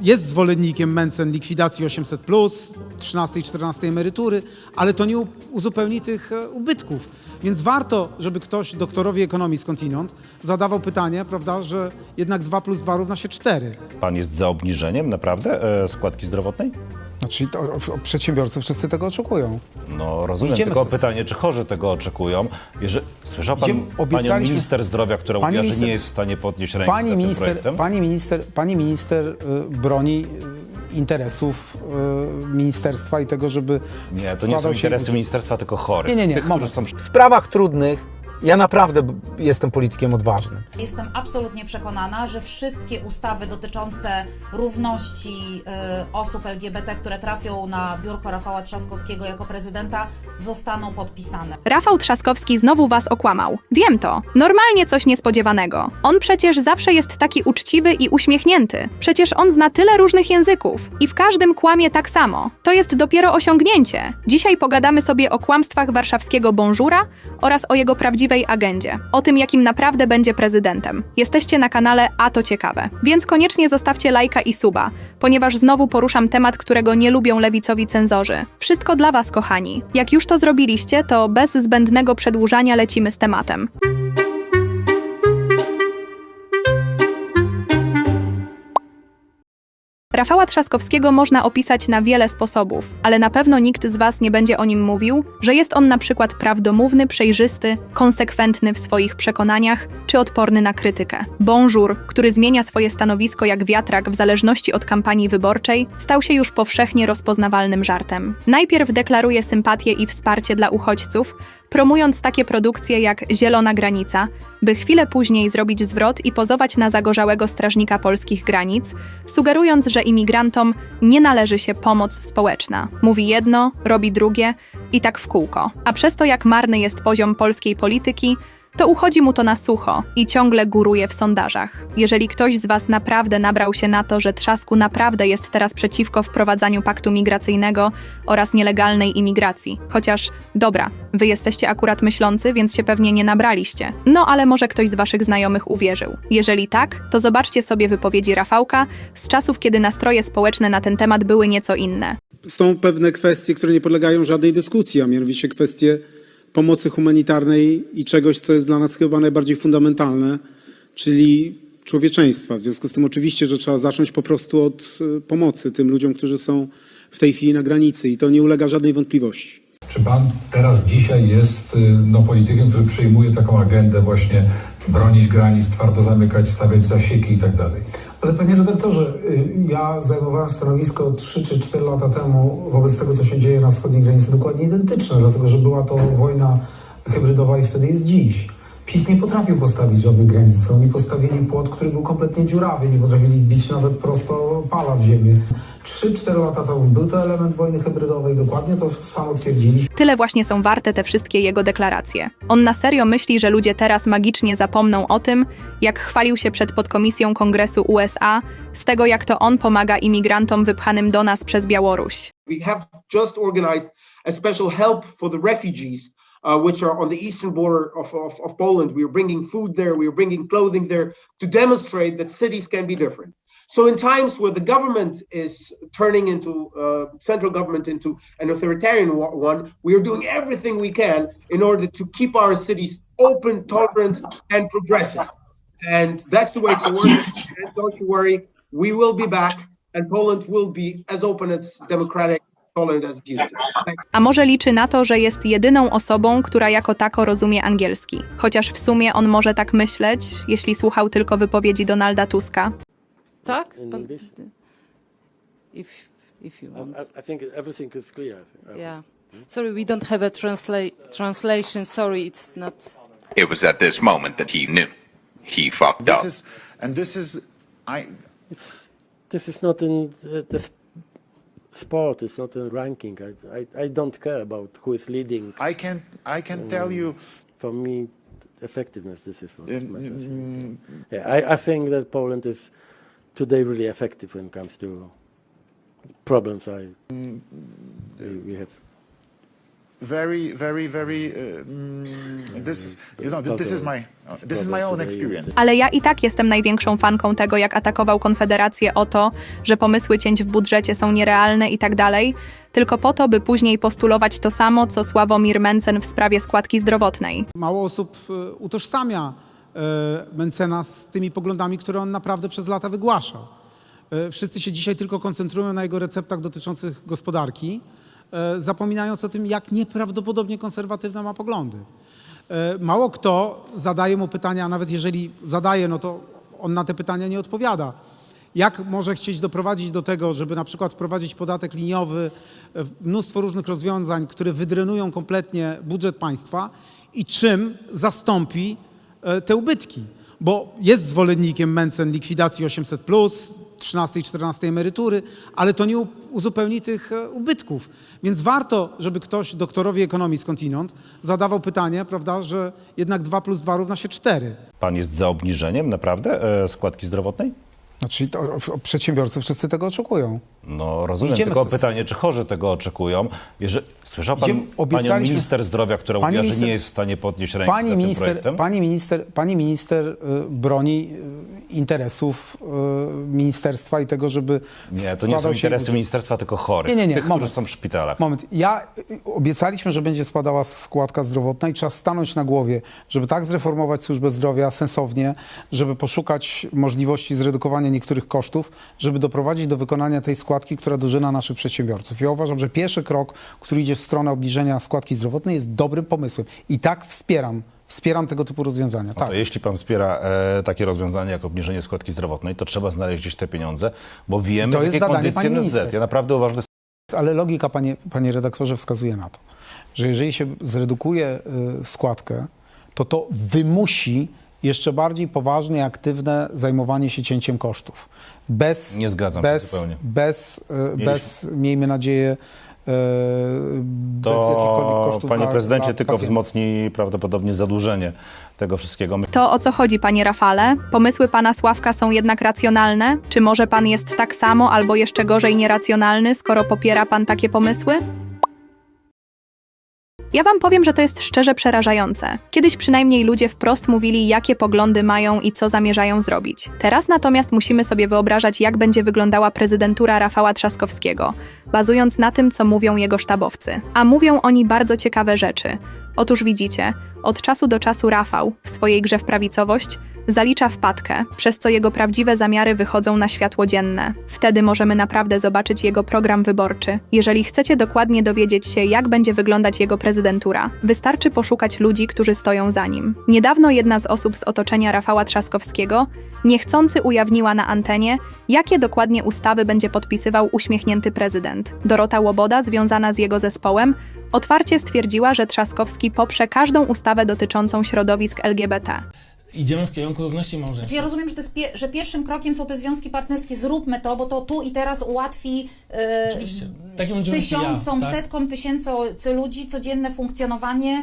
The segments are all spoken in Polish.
jest zwolennikiem Mencen likwidacji 800, 13 i 14 emerytury, ale to nie uzupełni tych e, ubytków. Więc warto, żeby ktoś, doktorowi ekonomii skądinąd, zadawał pytanie, prawda, że jednak 2 plus 2 równa się 4. Pan jest za obniżeniem naprawdę e, składki zdrowotnej? Znaczy, to, o- przedsiębiorcy wszyscy tego oczekują. No rozumiem, Idziemy tylko w pytanie, czy chorzy tego oczekują? Jeżeli, słyszał pan Idziemy- panią obiecaliśmy- minister zdrowia, która Pani mówiła, że minister- nie jest w stanie podnieść ręki za Pani tym minister, projektem? pani minister, pani minister y, broni y, interesów y, ministerstwa i tego, żeby Nie, to nie składał są się interesy ministerstwa, tylko chorych. Nie, nie, nie, Tych, moment. są W sprawach trudnych ja naprawdę jestem politykiem odważnym. Jestem absolutnie przekonana, że wszystkie ustawy dotyczące równości y, osób LGBT, które trafią na biurko Rafała Trzaskowskiego jako prezydenta, zostaną podpisane. Rafał Trzaskowski znowu was okłamał. Wiem to. Normalnie coś niespodziewanego. On przecież zawsze jest taki uczciwy i uśmiechnięty. Przecież on zna tyle różnych języków. I w każdym kłamie tak samo. To jest dopiero osiągnięcie. Dzisiaj pogadamy sobie o kłamstwach warszawskiego Bonżura oraz o jego prawdziwej agendzie. O tym, jakim naprawdę będzie prezydentem. Jesteście na kanale A to ciekawe. Więc koniecznie zostawcie lajka i suba, ponieważ znowu poruszam temat, którego nie lubią lewicowi cenzorzy. Wszystko dla was, kochani. Jak już to zrobiliście, to bez zbędnego przedłużania lecimy z tematem. Rafała Trzaskowskiego można opisać na wiele sposobów, ale na pewno nikt z Was nie będzie o nim mówił, że jest on na przykład prawdomówny, przejrzysty, konsekwentny w swoich przekonaniach czy odporny na krytykę. Bonjour, który zmienia swoje stanowisko jak wiatrak w zależności od kampanii wyborczej, stał się już powszechnie rozpoznawalnym żartem. Najpierw deklaruje sympatię i wsparcie dla uchodźców, promując takie produkcje jak Zielona Granica, by chwilę później zrobić zwrot i pozować na zagorzałego strażnika polskich granic, sugerując, że imigrantom nie należy się pomoc społeczna. Mówi jedno, robi drugie i tak w kółko. A przez to, jak marny jest poziom polskiej polityki, to uchodzi mu to na sucho i ciągle góruje w sondażach. Jeżeli ktoś z Was naprawdę nabrał się na to, że Trzasku naprawdę jest teraz przeciwko wprowadzaniu paktu migracyjnego oraz nielegalnej imigracji, chociaż dobra, Wy jesteście akurat myślący, więc się pewnie nie nabraliście. No ale może ktoś z Waszych znajomych uwierzył. Jeżeli tak, to zobaczcie sobie wypowiedzi Rafałka z czasów, kiedy nastroje społeczne na ten temat były nieco inne. są pewne kwestie, które nie podlegają żadnej dyskusji, a mianowicie kwestie pomocy humanitarnej i czegoś, co jest dla nas chyba najbardziej fundamentalne, czyli człowieczeństwa. W związku z tym oczywiście, że trzeba zacząć po prostu od e, pomocy tym ludziom, którzy są w tej chwili na granicy i to nie ulega żadnej wątpliwości. Czy pan teraz dzisiaj jest y, no, politykiem, który przyjmuje taką agendę właśnie bronić granic, twardo zamykać, stawiać zasieki i tak dalej? Ale panie redaktorze, y, ja zajmowałem stanowisko 3 czy 4 lata temu wobec tego, co się dzieje na wschodniej granicy, dokładnie identyczne, dlatego że była to wojna hybrydowa i wtedy jest dziś. PiS nie potrafił postawić żadnej granicy. Oni postawili płot, który był kompletnie dziurawy, nie potrafili bić nawet prosto pala w ziemię. 3-4 lata temu był to element wojny hybrydowej, dokładnie to samo twierdziliśmy. Tyle właśnie są warte te wszystkie jego deklaracje. On na serio myśli, że ludzie teraz magicznie zapomną o tym, jak chwalił się przed podkomisją Kongresu USA z tego, jak to on pomaga imigrantom wypchanym do nas przez Białoruś. We have just organized a special help for the refugees, uh, which are on the eastern border of, of, of Poland. We are bringing food there, we are bringing clothing there to demonstrate that cities can be different. So, in times where the government is turning into uh, central government into an authoritarian one, we are doing everything we can in order to keep our cities open, tolerant, and progressive. And that's the way forward. Don't you worry, we will be back, and Poland will be as open as democratic, A może liczy na to, że jest jedyną osobą, która jako tako rozumie angielski. Chociaż w sumie on może tak myśleć, jeśli słuchał tylko wypowiedzi Donalda Tuska. Tak? Pan-? If, if you want. I- I think everything is clear. Yeah. Sorry, we don't have a transla- translation. Sorry, it's not. It was at this moment that he knew. He fucked This up. is, and this is, I, This is not in the, the sp- sport. It's not a ranking. I, I, I don't care about who is leading. I can, I can tell you, um, For me, effectiveness. This is what matters. Yeah, I, I think that Poland is today really effective when it comes to problems I we, we have. Very, very, very. Uh, mm, this is, you know, this is my, uh, this is my own experience. Ale ja i tak jestem największą fanką tego, jak atakował Konfederację o to, że pomysły cięć w budżecie są nierealne i tak dalej, tylko po to, by później postulować to samo, co Sławomir Mencen w sprawie składki zdrowotnej. Mało osób e, utożsamia e, Mencena z tymi poglądami, które on naprawdę przez lata wygłaszał. E, Wszyscy się dzisiaj tylko koncentrują na jego receptach dotyczących gospodarki, zapominając o tym, jak nieprawdopodobnie konserwatywne ma poglądy. E, Mało kto zadaje mu pytania, a nawet jeżeli zadaje, no to on na te pytania nie odpowiada. Jak może chcieć doprowadzić do tego, żeby na przykład wprowadzić podatek liniowy, e, mnóstwo różnych rozwiązań, które wydrenują kompletnie budżet państwa i czym zastąpi e, te ubytki? Bo jest zwolennikiem Mencen likwidacji 800, 13 i 14 emerytury, ale to nie uzupełni tych e, ubytków. Więc warto, żeby ktoś, doktorowi ekonomii skądinąd, zadawał pytanie, prawda, że jednak 2 plus 2 równa się 4. Pan jest za obniżeniem naprawdę e, składki zdrowotnej? Znaczy, to, przedsiębiorcy wszyscy tego oczekują. No rozumiem, Idziemy tylko pytanie, czy chorzy tego oczekują? Jeżeli, słyszał pan Idziemy- panią minister zdrowia, która Pani mówiła, że minister- nie jest w stanie podnieść ręki Pani za tym minister, projektem? pani minister, pani minister y, broni y, interesów y, ministerstwa i tego, żeby Nie, to nie są interesy ministerstwa, tylko chorych. Nie, nie, nie, Tych, moment. którzy są w szpitalach. Moment, ja obiecaliśmy, że będzie składała składka zdrowotna i trzeba stanąć na głowie, żeby tak zreformować służbę zdrowia sensownie, żeby poszukać możliwości zredukowania niektórych kosztów, żeby doprowadzić do wykonania tej składki, która dożyna naszych przedsiębiorców. Ja uważam, że pierwszy krok, który idzie w stronę obniżenia składki zdrowotnej jest dobrym pomysłem i tak wspieram, wspieram tego typu rozwiązania. No Tak. to jeśli pan wspiera e, takie rozwiązanie jak obniżenie składki zdrowotnej, to trzeba znaleźć gdzieś te pieniądze, bo wiemy, to jest jakiej zadanie NSZ. minister. Ja naprawdę uważam, że Ale logika, panie, panie redaktorze, wskazuje na to, że jeżeli się zredukuje y, składkę, to to wymusi jeszcze bardziej poważne i aktywne zajmowanie się cięciem kosztów. Bez, Nie zgadzam się bez, zupełnie. Bez, y, bez, miejmy nadzieję, bez jakichkolwiek to, kosztów panie dla- prezydencie, dla tylko wzmocni prawdopodobnie zadłużenie tego wszystkiego. To o co chodzi, panie Rafale? Pomysły pana Sławka są jednak racjonalne? Czy może pan jest tak samo albo jeszcze gorzej nieracjonalny, skoro popiera pan takie pomysły? Ja wam powiem, że to jest szczerze przerażające. Kiedyś przynajmniej ludzie wprost mówili, jakie poglądy mają i co zamierzają zrobić. Teraz natomiast musimy sobie wyobrażać, jak będzie wyglądała prezydentura Rafała Trzaskowskiego, bazując na tym, co mówią jego sztabowcy. A mówią oni bardzo ciekawe rzeczy. Otóż widzicie, od czasu do czasu Rafał, w swojej grze w prawicowość, zalicza wpadkę, przez co jego prawdziwe zamiary wychodzą na światło dzienne. Wtedy możemy naprawdę zobaczyć jego program wyborczy. Jeżeli chcecie dokładnie dowiedzieć się, jak będzie wyglądać jego prezydentura, wystarczy poszukać ludzi, którzy stoją za nim. Niedawno jedna z osób z otoczenia Rafała Trzaskowskiego niechcący ujawniła na antenie, jakie dokładnie ustawy będzie podpisywał uśmiechnięty prezydent. Dorota Łoboda, związana z jego zespołem, otwarcie stwierdziła, że Trzaskowski poprze każdą ustawę dotyczącą środowisk LGBT. Idziemy w kierunku równości małżeńskich. Znaczy ja rozumiem, że, to jest pie- że pierwszym krokiem są te związki partnerskie, zróbmy to, bo to tu i teraz ułatwi e, tysiącom, ja, tak? setkom tysięcy ludzi codzienne funkcjonowanie.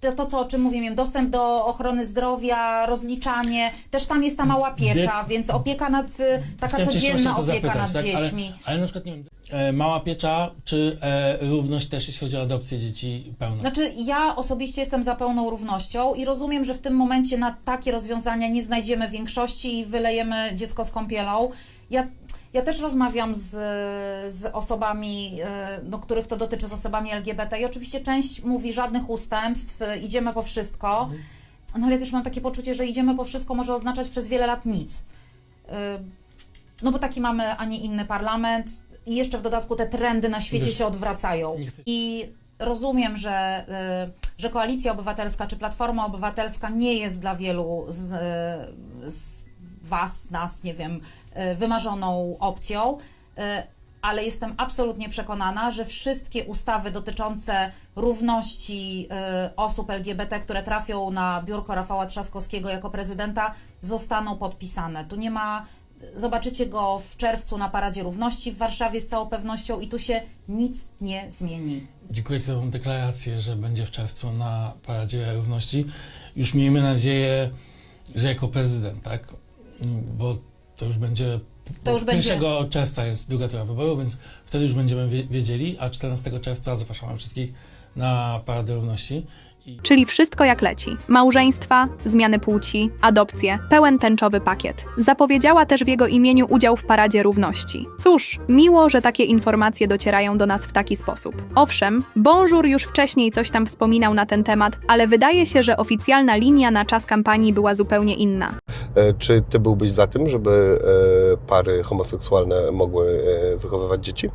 To, to, co, o czym mówiłem, dostęp do ochrony zdrowia, rozliczanie, też tam jest ta mała piecza, więc opieka nad, e, taka Chciałem cię codzienna to opieka zapytać, nad tak? dziećmi. Ale, ale na przykład, nie wiem, e, mała piecza, czy e, równość też, jeśli chodzi o adopcję dzieci pełną? Znaczy, ja osobiście jestem za pełną równością i rozumiem, że w tym momencie na takie rozwiązania nie znajdziemy większości i wylejemy dziecko z kąpielą. Ja, ja też rozmawiam z, z osobami, e, no, których to dotyczy, z osobami LGBT i oczywiście część mówi żadnych ustępstw, e, idziemy po wszystko, no ale też mam takie poczucie, że idziemy po wszystko może oznaczać przez wiele lat nic. E, No bo taki mamy, a nie inny parlament i jeszcze w dodatku te trendy na świecie się odwracają. I rozumiem, że, że Koalicja Obywatelska czy Platforma Obywatelska nie jest dla wielu z, z Was, nas, nie wiem, y, wymarzoną opcją, y, ale jestem absolutnie przekonana, że wszystkie ustawy dotyczące równości y, osób LGBT, które trafią na biurko Rafała Trzaskowskiego jako prezydenta, zostaną podpisane. Tu nie ma Zobaczycie go w czerwcu na Paradzie Równości w Warszawie z całą pewnością i tu się nic nie zmieni. Dziękuję za tą deklarację, że będzie w czerwcu na Paradzie Równości. Już miejmy nadzieję, że jako prezydent, tak? Bo To już będzie. To już bo będzie- 1 czerwca jest druga tura wyboru, więc wtedy już będziemy wie- wiedzieli, a 14 czerwca zapraszamy wszystkich na Paradę Równości. I Czyli wszystko jak leci. Małżeństwa, zmiany płci, adopcje, pełen tęczowy pakiet. Zapowiedziała też w jego imieniu udział w Paradzie Równości. Cóż, miło, że takie informacje docierają do nas w taki sposób. Owszem, Bonjour już wcześniej coś tam wspominał na ten temat, ale wydaje się, że oficjalna linia na czas kampanii była zupełnie inna. E, Czy ty byłbyś za tym, żeby e, pary homoseksualne mogły e, wychowywać dzieci?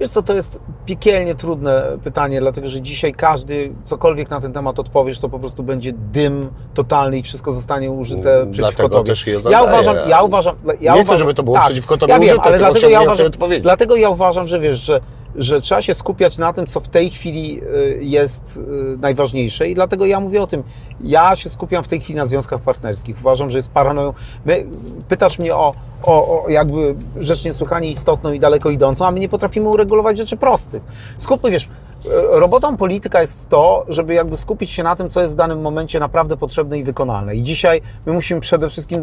Wiesz co, to jest piekielnie trudne pytanie, dlatego że dzisiaj każdy, cokolwiek na ten temat odpowiesz, to po prostu będzie dym totalny i wszystko zostanie użyte Mm, przeciwko dlatego tobie. też je ja uważam, ja uważam, ja Nie chcę, uważam, żeby to było tak, przeciwko tobie ja wiem, użyte, ale dlatego ja uważam, dlatego ja uważam, że wiesz, że że trzeba się skupiać na tym, co w tej chwili y, jest y, najważniejsze i dlatego ja mówię o tym. Ja się skupiam w tej chwili na związkach partnerskich. Uważam, że jest paranoją. My, pytasz mnie o, o, o jakby rzecz niesłychanie istotną i daleko idącą, a my nie potrafimy uregulować rzeczy prostych. Skupmy, wiesz, robotą polityka jest to, żeby jakby skupić się na tym, co jest w danym momencie naprawdę potrzebne i wykonalne. I dzisiaj my musimy przede wszystkim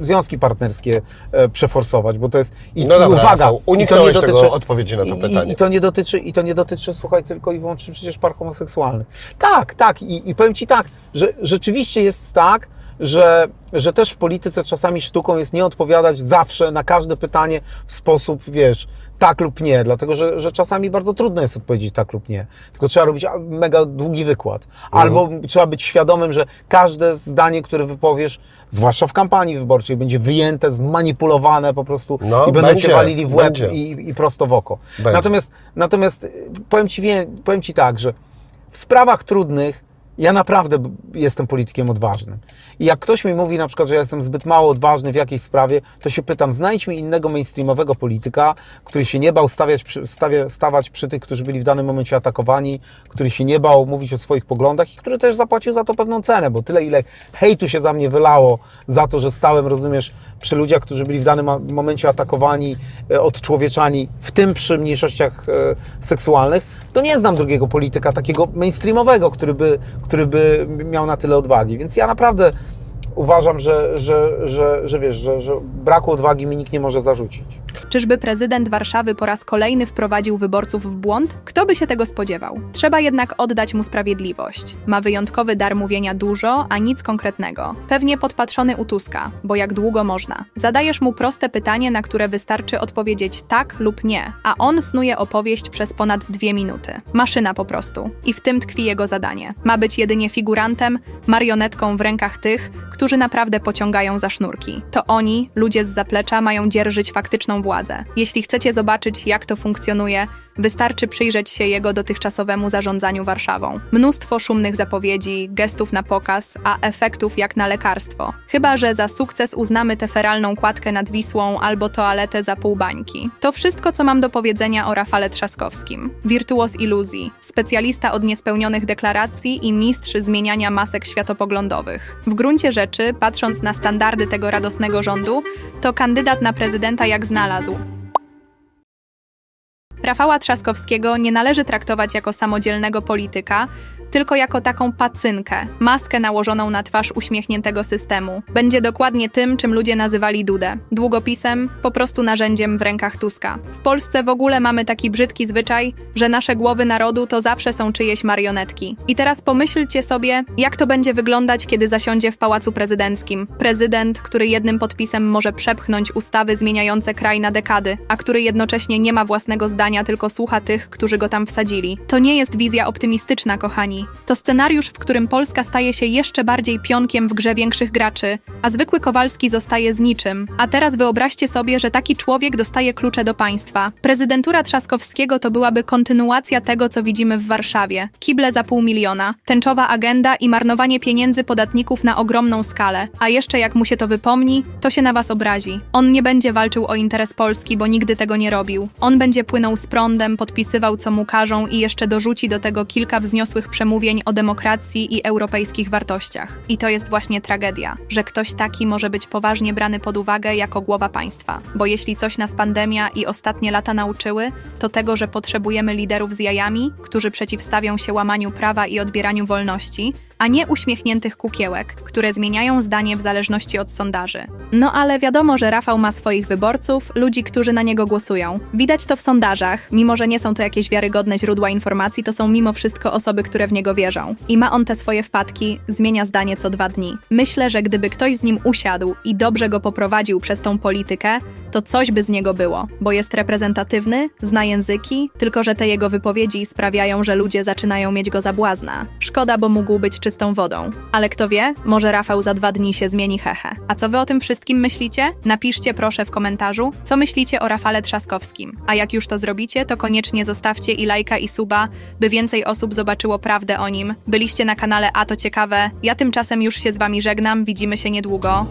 związki partnerskie e, przeforsować, bo to jest i, No i dobra, uwaga, Rafał, uniknąłeś dotyczy, tego odpowiedzi na to pytanie. I, i to nie dotyczy, i to nie dotyczy, słuchaj, tylko i wyłącznie przecież par homoseksualnych. Tak, tak, i, i powiem Ci tak, że rzeczywiście jest tak, że, że też w polityce czasami sztuką jest nie odpowiadać zawsze na każde pytanie w sposób, wiesz, tak lub nie, dlatego że, że czasami bardzo trudno jest odpowiedzieć tak lub nie. Tylko trzeba robić mega długi wykład. Albo trzeba być świadomym, że każde zdanie, które wypowiesz, zwłaszcza w kampanii wyborczej, będzie wyjęte, zmanipulowane po prostu No, i będą będzie, cię walili w łeb i, i prosto w oko. Będzie. Natomiast, natomiast y, powiem ci, wie- powiem ci tak, że w sprawach trudnych ja naprawdę jestem politykiem odważnym. I jak ktoś mi mówi na przykład, że ja jestem zbyt mało odważny w jakiejś sprawie, to się pytam, znajdź mi innego mainstreamowego polityka, który się nie bał stawiać stawia, stawać przy tych, którzy byli w danym momencie atakowani, który się nie bał mówić o swoich poglądach i który też zapłacił za to pewną cenę, bo tyle, ile hejtu się za mnie wylało za to, że stałem, rozumiesz, przy ludziach, którzy byli w danym momencie atakowani, e, odczłowieczani, w tym przy mniejszościach e, seksualnych, to nie znam drugiego polityka takiego mainstreamowego, który by, który by miał na tyle odwagi. Więc ja naprawdę uważam, że, że, że, że wiesz, że, że braku odwagi mi nikt nie może zarzucić. Czyżby prezydent Warszawy po raz kolejny wprowadził wyborców w błąd? Kto by się tego spodziewał? Trzeba jednak oddać mu sprawiedliwość. Ma wyjątkowy dar mówienia dużo, a nic konkretnego. Pewnie podpatrzony u Tuska, bo jak długo można. Zadajesz mu proste pytanie, na które wystarczy odpowiedzieć tak lub nie, a on snuje opowieść przez ponad dwie minuty. Maszyna po prostu. I w tym tkwi jego zadanie. Ma być jedynie figurantem, marionetką w rękach tych, którzy naprawdę pociągają za sznurki. To oni, ludzie z zaplecza, mają dzierżyć faktyczną władzę. Jeśli chcecie zobaczyć, jak to funkcjonuje, wystarczy przyjrzeć się jego dotychczasowemu zarządzaniu Warszawą. Mnóstwo szumnych zapowiedzi, gestów na pokaz, a efektów jak na lekarstwo. Chyba, że za sukces uznamy tę feralną kładkę nad Wisłą albo toaletę za pół bańki. To wszystko, co mam do powiedzenia o Rafale Trzaskowskim. Wirtuos iluzji, specjalista od niespełnionych deklaracji i mistrz zmieniania masek światopoglądowych. W gruncie rzeczy, patrząc na standardy tego radosnego rządu, to kandydat na prezydenta jak znalazł. Rafała Trzaskowskiego nie należy traktować jako samodzielnego polityka, tylko jako taką pacynkę, maskę nałożoną na twarz uśmiechniętego systemu. Będzie dokładnie tym, czym ludzie nazywali Dudę. Długopisem, po prostu narzędziem w rękach Tuska. W Polsce w ogóle mamy taki brzydki zwyczaj, że nasze głowy narodu to zawsze są czyjeś marionetki. I teraz pomyślcie sobie, jak to będzie wyglądać, kiedy zasiądzie w Pałacu Prezydenckim. Prezydent, który jednym podpisem może przepchnąć ustawy zmieniające kraj na dekady, a który jednocześnie nie ma własnego zdania, tylko słucha tych, którzy go tam wsadzili. To nie jest wizja optymistyczna, kochani. To scenariusz, w którym Polska staje się jeszcze bardziej pionkiem w grze większych graczy, a zwykły Kowalski zostaje z niczym. A teraz wyobraźcie sobie, że taki człowiek dostaje klucze do państwa. Prezydentura Trzaskowskiego to byłaby kontynuacja tego, co widzimy w Warszawie. Kible za pół miliona, tęczowa agenda i marnowanie pieniędzy podatników na ogromną skalę. A jeszcze jak mu się to wypomni, to się na was obrazi. On nie będzie walczył o interes Polski, bo nigdy tego nie robił. On będzie płynął z prądem, podpisywał co mu każą i jeszcze dorzuci do tego kilka wzniosłych przemówień o demokracji i europejskich wartościach. I to jest właśnie tragedia, że ktoś taki może być poważnie brany pod uwagę jako głowa państwa. Bo jeśli coś nas pandemia i ostatnie lata nauczyły, to tego, że potrzebujemy liderów z jajami, którzy przeciwstawią się łamaniu prawa i odbieraniu wolności, a nie uśmiechniętych kukiełek, które zmieniają zdanie w zależności od sondaży. No ale wiadomo, że Rafał ma swoich wyborców, ludzi, którzy na niego głosują. Widać to w sondażach, mimo że nie są to jakieś wiarygodne źródła informacji, to są mimo wszystko osoby, które w niego wierzą. I ma on te swoje wpadki, zmienia zdanie co dwa dni. Myślę, że gdyby ktoś z nim usiadł i dobrze go poprowadził przez tą politykę, to coś by z niego było, bo jest reprezentatywny, zna języki, tylko że te jego wypowiedzi sprawiają, że ludzie zaczynają mieć go za błazna. Szkoda, bo mógł być czystą wodą. Ale kto wie, może Rafał za dwa dni się zmieni hehe. A co wy o tym wszystkim myślicie? Napiszcie proszę w komentarzu, co myślicie o Rafale Trzaskowskim. A jak już to zrobicie, to koniecznie zostawcie i lajka i suba, by więcej osób zobaczyło prawdę o nim. Byliście na kanale A to ciekawe. Ja tymczasem już się z wami żegnam, widzimy się niedługo.